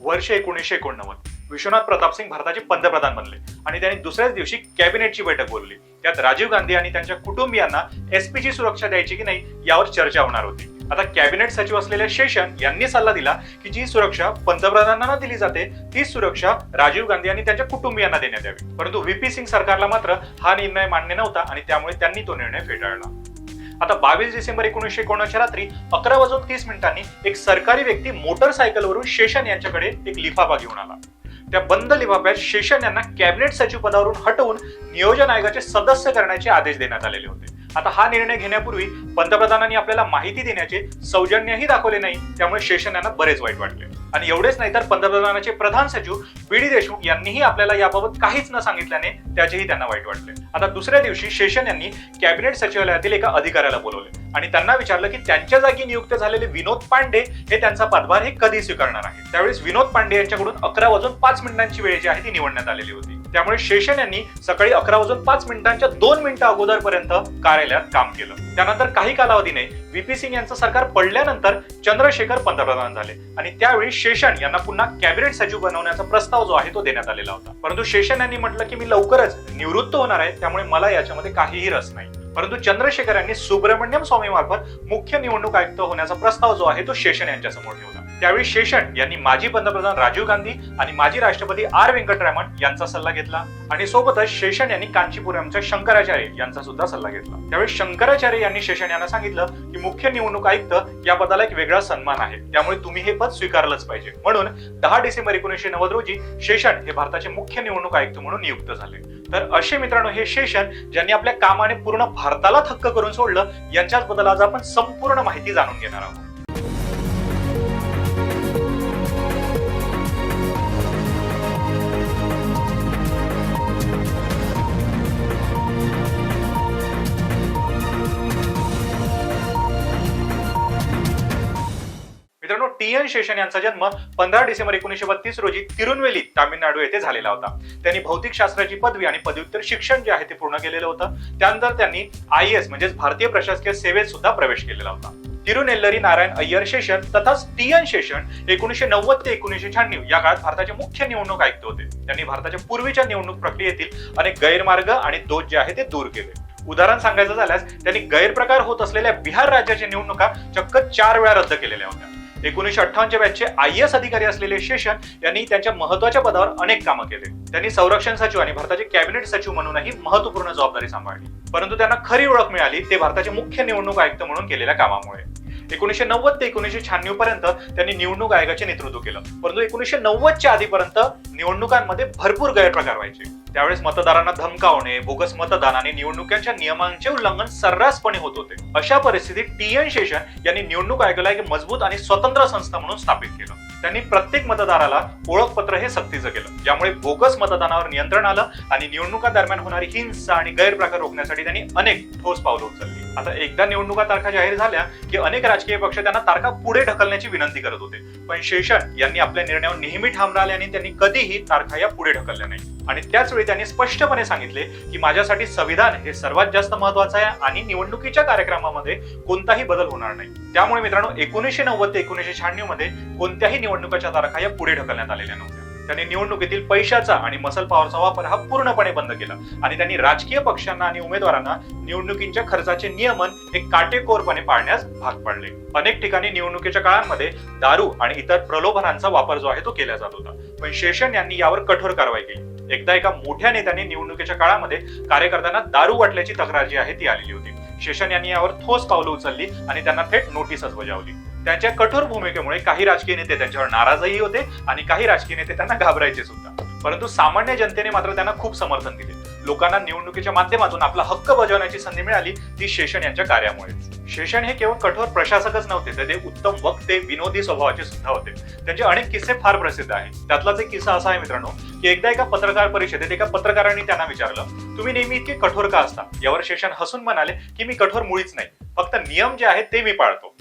वर्ष एकोणीसशे एकोणनव्वद. विश्वनाथ प्रताप सिंग भारताचे पंतप्रधान बनले. आणि त्यांनी दुसऱ्याच दिवशी कॅबिनेटची बैठक बोलली त्यात राजीव गांधी आणि त्यांच्या कुटुंबियांना एसपीची सुरक्षा द्यायची की नाही यावर चर्चा होणार होती. आता कॅबिनेट सचिव असलेल्या शेषन यांनी सल्ला दिला की जी सुरक्षा पंतप्रधानांना दिली जाते तीच सुरक्षा राजीव गांधी आणि त्यांच्या कुटुंबियांना देण्यात यावी. परंतु व्हीपी सिंग सरकारला मात्र हा निर्णय मान्य नव्हता आणि त्यामुळे त्यांनी तो निर्णय फेटाळला. आता बावीस डिसेंबर एकोणीसशे एकोणऐंशी रात्री अकरा वाजून तीस मिनिटांनी एक सरकारी व्यक्ती मोटरसायकलवरून शेषन यांच्याकडे एक लिफाफा घेऊन आला. त्या बंद लिफाफ्यात शेषन यांना कॅबिनेट सचिव पदावरून हटवून नियोजन आयोगाचे सदस्य करण्याचे आदेश देण्यात आलेले होते. आता हा निर्णय घेण्यापूर्वी पंतप्रधानांनी आपल्याला माहिती देण्याचे सौजन्यही दाखवले नाही त्यामुळे शेषन यांना बरेच वाईट वाटले. आणि एवढेच नाही तर पंतप्रधानाचे प्रधान सचिव बी डी देशमुख यांनीही आपल्याला याबाबत काहीच न सांगितल्याने त्याचेही त्यांना वाईट वाटले. आता दुसऱ्या दिवशी शेषन यांनी कॅबिनेट सचिवालयातील एका अधिकाऱ्याला बोलवले. आणि त्यांना विचारलं की त्यांच्या जागी नियुक्त झालेले विनोद पांडे हे त्यांचा पदभार हे कधी स्वीकारणार आहे त्यावेळेस विनोद पांडे यांच्याकडून अकरा वाजून पाच मिनिटांची वेळ जी आहे ती निवडण्यात आलेली होती. त्यामुळे शेषन यांनी सकाळी अकरा वाजून पाच मिनिटांच्या दोन मिनिटं अगोदरपर्यंत कार्यालयात काम केलं. त्यानंतर काही कालावधीने व्हीपी सिंग यांचं सरकार पडल्यानंतर चंद्रशेखर पंतप्रधान झाले. आणि त्यावेळी शेषन यांना पुन्हा कॅबिनेट सचिव बनवण्याचा प्रस्ताव जो आहे तो देण्यात आलेला होता. परंतु शेषन यांनी म्हटलं की मी लवकरच निवृत्त होणार आहे त्यामुळे मला याच्यामध्ये काहीही रस नाही. परंतु चंद्रशेखर यांनी सुब्रमण्यम स्वामी मार्फत मुख्य निवडणूक आयुक्त होण्याचा प्रस्ताव जो आहे तो शेषन यांच्या समोर ठेवला. त्यावेळी शेषन यांनी माजी पंतप्रधान राजीव गांधी आणि माजी राष्ट्रपती आर व्यंकटरामन यांचा सल्ला घेतला. आणि सोबतच शेषन यांनी कांचीपुरमच्या शंकराचार्य यांचा सुद्धा सल्ला घेतला. त्यावेळी शंकराचार्य यांनी शेषन यांना सांगितलं की मुख्य निवडणूक आयुक्त या पदाला एक वेगळा सन्मान आहे. त्यामुळे तुम्ही हे पद स्वीकारलंच पाहिजे. म्हणून दहा डिसेंबर एकोणीसशे नव्वद रोजी शेषन हे भारताचे मुख्य निवडणूक आयुक्त म्हणून नियुक्त झाले. तर असे मित्रांनो हे शेषन ज्यांनी आपल्या कामाने पूर्ण भारताला थक्क करून सोडलं यांच्याच बद्दल आज आपण संपूर्ण माहिती जाणून घेणार आहोत. टी एन शेषन यांचा जन्म पंधरा डिसेंबर एकोणीशे बत्तीस रोजी तिरुनवेली तामिळनाडू येथे झालेला होता. त्यांनी भौतिक शास्त्राची पदवी आणि पदव्युत्तर शिक्षण जे आहे ते पूर्ण केलेलं होतं. त्यानंतर त्यांनी आय एस म्हणजेच भारतीय प्रशासकीय सेवेत सुद्धा प्रवेश केलेला होता. तिरुनेल्लरी नारायण अय्यर शेषन तथाच टी एन शेषन एकोणीशे नव्वद ते एकोणीशे शहाण्णव या काळात भारताचे मुख्य निवडणूक आयुक्त होते. त्यांनी भारताच्या पूर्वीच्या निवडणूक प्रक्रियेतील अनेक गैरमार्ग आणि दोष जे आहे ते दूर केले. उदाहरण सांगायचं झाल्यास त्यांनी गैरप्रकार होत असलेल्या बिहार राज्याच्या निवडणुका चक्क चार वेळा रद्द केलेल्या होत्या. एकोणीशे अठ्ठावन्नच्या बॅचचे आय एस अधिकारी असलेले शेषन यांनी त्यांच्या महत्त्वाच्या पदावर अनेक कामं केले. त्यांनी संरक्षण सचिव आणि भारताचे कॅबिनेट सचिव म्हणूनही महत्त्वपूर्ण जबाबदारी सांभाळली. परंतु त्यांना खरी ओळख मिळाली ते भारताचे मुख्य निवडणूक आयुक्त म्हणून केलेल्या कामामुळे. एकोणीशे नव्वद ते एकोणीशे शहाण्णव पर्यंत त्यांनी निवडणूक आयोगाचे नेतृत्व केलं. परंतु एकोणीशे नव्वदच्या आधीपर्यंत निवडणुकांमध्ये भरपूर गैरप्रकार व्हायचे. त्यावेळेस मतदारांना धमकावणे बोगस मतदान आणि निवडणुकांच्या नियमांचे उल्लंघन सर्रासपणे होत होते. अशा परिस्थितीत टी एन शेषन यांनी निवडणूक आयोगाला एक मजबूत आणि स्वतंत्र संस्था म्हणून स्थापित केलं. त्यांनी प्रत्येक मतदाराला ओळखपत्र हे सक्तीचं केलं ज्यामुळे बोगस मतदानावर नियंत्रण आलं आणि निवडणुका दरम्यान होणारी हिंसा आणि गैरप्रकार रोखण्यासाठी त्यांनी अनेक ठोस पावलं उचलली. आता एकदा निवडणुका तारखा जाहीर झाल्या की अनेक राजकीय पक्ष त्यांना तारखा पुढे ढकलण्याची विनंती करत होते. पण शेषन यांनी आपल्या निर्णयावर नेहमी ठाम राहिले आणि त्यांनी कधीही तारखा या पुढे ढकलल्या नाही आणि त्याच वेळी त्यांनी स्पष्टपणे सांगितले की माझ्यासाठी संविधान हे सर्वात जास्त महत्वाचं आहे आणि निवडणुकीच्या कार्यक्रमामध्ये कोणताही बदल होणार नाही. त्यामुळे मित्रांनो एकोणीसशे नव्वद ते एकोणीसशे शहाण्णवमध्ये कोणत्याही निवडणुकाच्या तारखा या पुढे ढकलण्यात आलेल्या नव्हत्या. त्यांनी निवडणुकीतील पैशाचा आणि मसल पॉवरचा वापर हा पूर्णपणे बंद केला. आणि त्यांनी राजकीय पक्षांना आणि उमेदवारांना निवडणुकीच्या खर्चाचे नियमन हे काटेकोरपणे पाळण्यास भाग पाडले. अनेक ठिकाणी निवडणुकीच्या काळांमध्ये दारू आणि इतर प्रलोभनांचा वापर जो आहे तो केला जात होता. पण शेषन यांनी यावर कठोर कारवाई केली. एकदा एका मोठ्या नेत्याने निवडणुकीच्या काळामध्ये कार्यकर्त्यांना दारू वाटल्याची तक्रार जी आहे ती आलेली होती. शेषन यांनी यावर ठोस पावलं उचलली आणि त्यांना थेट नोटीसच बजावली. त्यांच्या कठोर भूमिकेमुळे काही राजकीय नेते त्यांच्यावर नाराजही होते आणि काही राजकीय नेते त्यांना घाबरायचे सुद्धा. परंतु सामान्य जनतेने मात्र त्यांना खूप समर्थन दिले. लोकांना निवडणुकीच्या माध्यमातून आपला हक्क बजावण्याची संधी मिळाली ती शेषण यांच्या कार्यामुळे शेषण हे केवळ कठोर प्रशासकच नव्हते तर ते उत्तम वक्ते विनोदी स्वभावाचे सुद्धा होते. त्यांचे अनेक किस्से फार प्रसिद्ध आहेत. त्यातलाच एक किस्सा असा आहे मित्रांनो की एकदा एका पत्रकार परिषदेत एका पत्रकारांनी त्यांना विचारलं तुम्ही नेहमी इतके कठोर का असता? यावर शेषण हसून म्हणाले की मी कठोर मुळीच नाही. फक्त नियम जे आहेत ते मी पाळतो.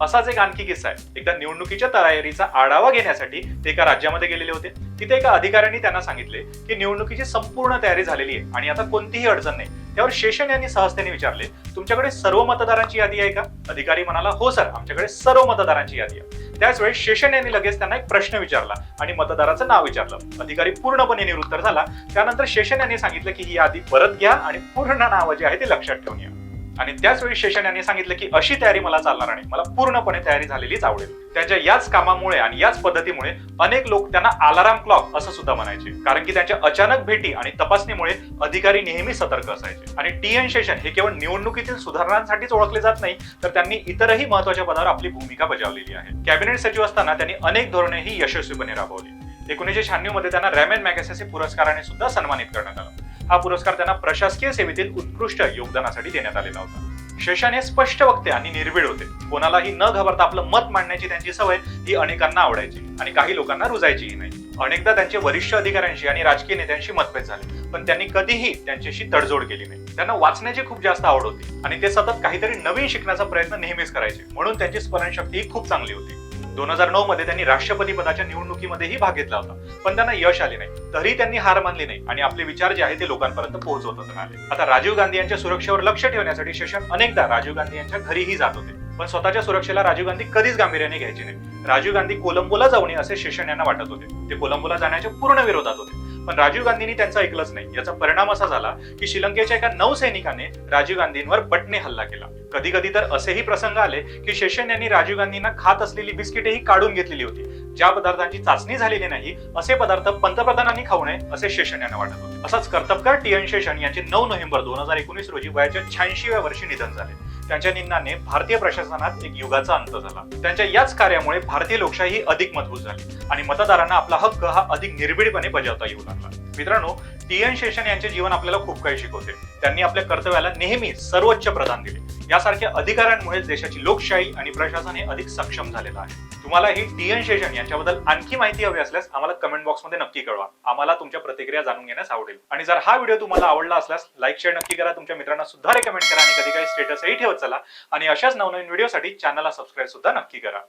असाच एक आणखी किस्सा आहे. एकदा निवडणुकीच्या तयारीचा आढावा घेण्यासाठी ते एका राज्यामध्ये गेलेले होते. तिथे एका अधिकाऱ्यांनी त्यांना सांगितले की निवडणुकीची संपूर्ण तयारी झालेली आहे आणि आता कोणतीही अडचण नाही. त्यावर शेषन यांनी सहजतेने विचारले तुमच्याकडे सर्व मतदारांची यादी आहे का? अधिकारी म्हणाला हो सर आमच्याकडे सर्व मतदारांची यादी आहे. त्याच वेळेस शेषन यांनी लगेच त्यांना एक प्रश्न विचारला आणि मतदाराचं नाव विचारलं. अधिकारी पूर्णपणे निरुत्तर झाला. त्यानंतर शेषन यांनी सांगितलं की ही यादी परत घ्या आणि पूर्ण नाव जे आहे ते लक्षात ठेवून या. आणि त्याच वेळी शेषन यांनी सांगितलं की अशी तयारी मला चालणार नाही. मला पूर्णपणे तयारी झालेलीच आवडेल. त्यांच्या याच कामामुळे आणि याच पद्धतीमुळे अनेक लोक त्यांना अलाराम क्लॉक असं सुद्धा म्हणायचे. कारण की त्यांच्या अचानक भेटी आणि तपासणीमुळे अधिकारी नेहमी सतर्क असायचे. आणि टी एन शेषन हे केवळ निवडणुकीतील सुधारणांसाठीच ओळखले जात नाही तर त्यांनी इतरही महत्त्वाच्या पदावर आपली भूमिका बजावलेली आहे. कॅबिनेट सचिव असताना त्यांनी अनेक धोरणे ही यशस्वीपणे राबवली. एकोणीसशे शहाण्णवमध्ये त्यांना रॅमेन मॅगसेसे पुरस्काराने सुद्धा सन्मानित करण्यात आलं. हा पुरस्कार त्यांना प्रशासकीय सेवेतील उत्कृष्ट योगदानासाठी देण्यात आलेला होता. शेषान हे स्पष्ट वक्ते आणि निर्भीड होते. कोणालाही न घाबरता आपलं मत मांडण्याची त्यांची सवय ही अनेकांना आवडायची आणि काही लोकांना रुजायचीही नाही. अनेकदा त्यांचे वरिष्ठ अधिकाऱ्यांशी आणि राजकीय नेत्यांशी मतभेद झाले पण त्यांनी कधीही त्यांच्याशी तडजोड केली नाही. त्यांना वाचण्याची खूप जास्त आवड होती आणि ते सतत काहीतरी नवीन शिकण्याचा प्रयत्न नेहमीच करायचे म्हणून त्यांची स्मरणशक्ती ही खूप चांगली होती. दोन हजार नऊ मध्ये त्यांनी राष्ट्रपती पदाच्या निवडणुकीमध्येही भाग घेतला होता. पण त्यांना यश आले नाही. तरी त्यांनी हार मानली नाही आणि आपले विचार जे आहे ते लोकांपर्यंत पोहोचवतच राहिले आता राजीव गांधी यांच्या सुरक्षेवर लक्ष ठेवण्यासाठी शशन अनेकदा राजीव गांधी यांच्या घरीही जात होते. पण स्वतःच्या सुरक्षेला राजीव गांधी कधीच गांभीर्याने घ्यायची नाही. राजीव गांधी कोलंबोला जाऊ नये असे शेषन यांना वाटत होते. ते कोलंबोला जाण्याच्या पूर्ण विरोधात होते. पण राजीव गांधींनी त्यांचं ऐकलंच नाही. याचा परिणाम असा झाला की श्रीलंकेच्या एका नौसैनिकाने राजीव गांधींवर बटणे हल्ला केला. कधी कधी तर असेही प्रसंग आले की शेषन यांनी राजीव गांधींना खात असलेली बिस्किटेही काढून घेतलेली होती. ज्या पदार्थांची चाचणी झालेली नाही असे पदार्थ पंतप्रधानांनी खाऊ नये असे शेषन यांना वाटत. होते असाच कर्तबकार टी एन शेषन यांचे नऊ नोव्हेंबर दोन हजार एकोणीस रोजी वयाच्या शहाऐंशीव्या वर्षी निधन झाले. त्यांच्या निधनाने भारतीय प्रशासनात एक युगाचा अंत झाला. त्यांच्या याच कार्यामुळे भारतीय लोकशाही अधिक मजबूत झाली आणि मतदारांना आपला हक्क हा अधिक निर्भीडपणे बजावता येऊ लागला. मित्रांनो टी एन शेषन यांचे जीवन आपल्याला खूप काही शिकवते. त्यांनी आपल्या कर्तव्याला नेहमी सर्वोच्च प्रदान दिले. यासारख्या अधिकाऱ्यांमुळे देशाची लोकशाही आणि प्रशासन हे अधिक सक्षम झालेलं आहे. तुम्हाला ही टी एन शेषन यांच्याबद्दल आणखी माहिती हवी असल्यास आम्हाला कमेंट बॉक्समध्ये नक्की कळवा. आम्हाला तुमच्या प्रतिक्रिया जाणून घेण्यास आवडेल. आणि जर हा व्हिडिओ तुम्हाला आवडला असल्यास लाईक शेअर नक्की करा. तुमच्या मित्रांना सुद्धा रेकमेंड करा आणि कधी काही स्टेटसही ठेवत चला. आणि अशाच नवनवीन व्हिडिओसाठी चॅनलला सबस्क्राईब सुद्धा नक्की करा.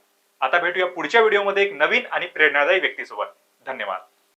आता भेटूया पुढच्या व्हिडिओमध्ये एक नवीन आणि प्रेरणादायी व्यक्तीसोबत. धन्यवाद.